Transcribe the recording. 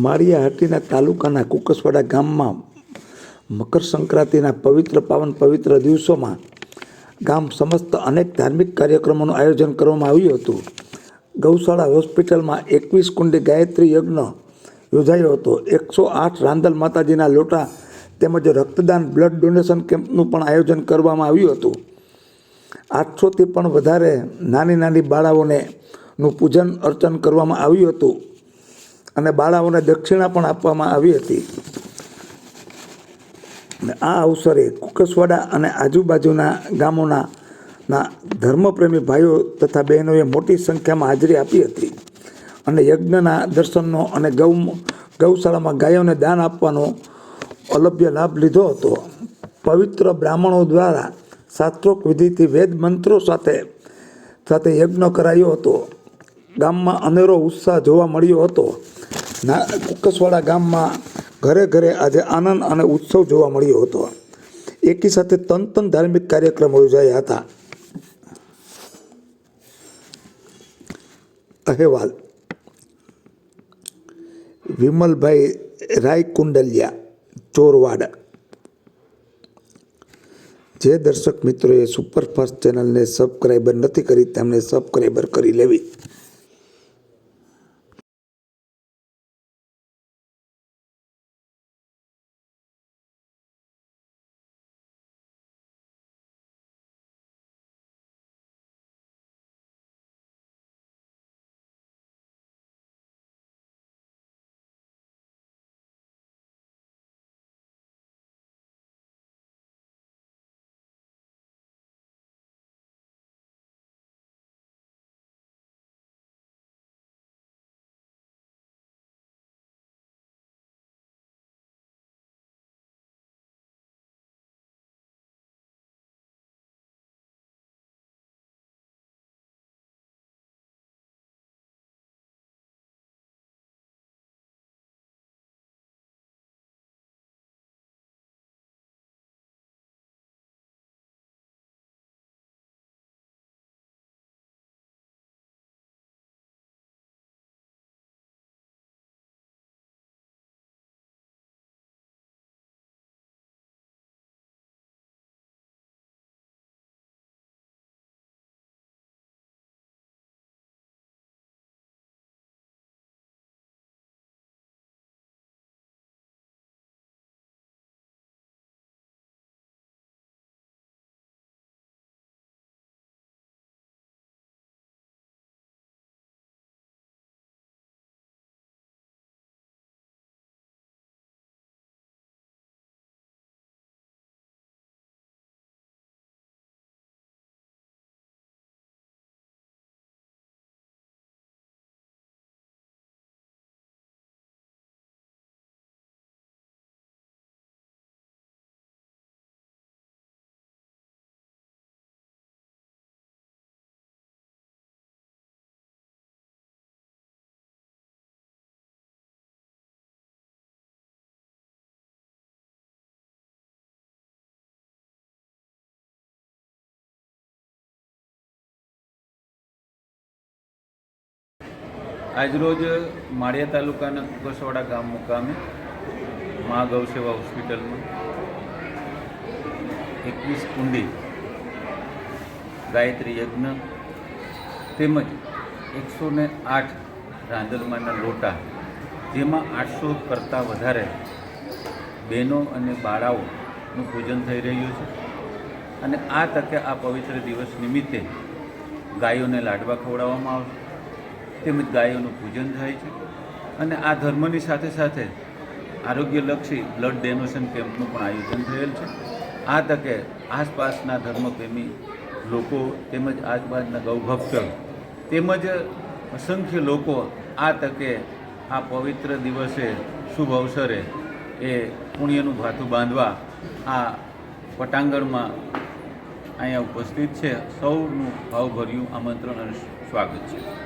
માળિયા હાટીના તાલુકાના કુકસવાડા ગામમાં મકર સંક્રાંતિના પવિત્ર પાવન પવિત્ર દિવસોમાં ગામ સમસ્ત અનેક ધાર્મિક કાર્યક્રમોનું આયોજન કરવામાં આવ્યું હતું. ગૌશાળા હોસ્પિટલમાં એકવીસ કુંડી ગાયત્રી યજ્ઞ યોજાયો હતો. એકસો આઠ રાંદલ માતાજીના લોટા તેમજ રક્તદાન બ્લડ ડોનેશન કેમ્પનું પણ આયોજન કરવામાં આવ્યું હતું. આઠસોથી પણ વધારે નાની નાની બાળાઓને નું પૂજન અર્ચન કરવામાં આવ્યું હતું. અને બાળાઓને દક્ષિણા પણ આપવામાં આવી હતી. આ અવસરે કુકસવાડા અને આજુબાજુના ગામોના ના ધર્મપ્રેમી ભાઈઓ તથા બહેનોએ મોટી સંખ્યામાં હાજરી આપી હતી. અને યજ્ઞના દર્શનનો અને ગૌ ગૌશાળામાં ગાયોને દાન આપવાનો અલભ્ય લાભ લીધો હતો. પવિત્ર બ્રાહ્મણો દ્વારા શાસ્ત્રોક વિધિથી વેદ મંત્રો સાથે સાથે યજ્ઞ કરાયો હતો. ગામમાં અનેરો ઉત્સાહ જોવા મળ્યો હતો. ના કુકસવાડા ગામમાં ઘરે ઘરે આજે આનંદ અને ઉત્સવ જોવા મળ્યો હતો. એકી સાથે તન તન ધાર્મિક કાર્યક્રમો યોજાયા હતા. અહેવાલ. વિમલભાઈ રાય કુંડલિયા ચોરવાડ. જે દર્શક મિત્રોએ સુપરફાસ્ટ ચેનલને સબસ્ક્રાઈબર નથી કરી, તેમણે સબસ્ક્રાઈબર કરી લેવી. આજરોજ માળિયા તાલુકાના કુકસવાડા ગામ મુકામે મા ગૌસેવા હોસ્પિટલમાં. એકવીસ કુંડી ગાયત્રી યજ્ઞ તેમજ એકસો ને આઠ રાંદલમાના લોટા, જેમાં આઠસો કરતાં વધારે બહેનો અને બાળાઓનું પૂજન થઈ રહ્યું છે. અને આ તકે આ પવિત્ર દિવસ નિમિત્તે ગાયોને લાડવા ખવડાવવામાં આવશે. તેમજ ગાયોનું પૂજન થાય છે. અને આ ધર્મની સાથે સાથે આરોગ્યલક્ષી બ્લડ ડોનેશન કેમ્પનું પણ આયોજન થયેલ છે. આ તકે આસપાસના ધર્મપ્રેમી લોકો તેમજ આસપાસના ગૌભક્ત તેમજ અસંખ્ય લોકો આ તકે આ પવિત્ર દિવસે શુભ અવસરે એ પુણ્યનું ભાથું બાંધવા આ પટાંગણમાં અહીંયા ઉપસ્થિત છે. સૌનું ભાવભર્યું આમંત્રણ અને સ્વાગત છે.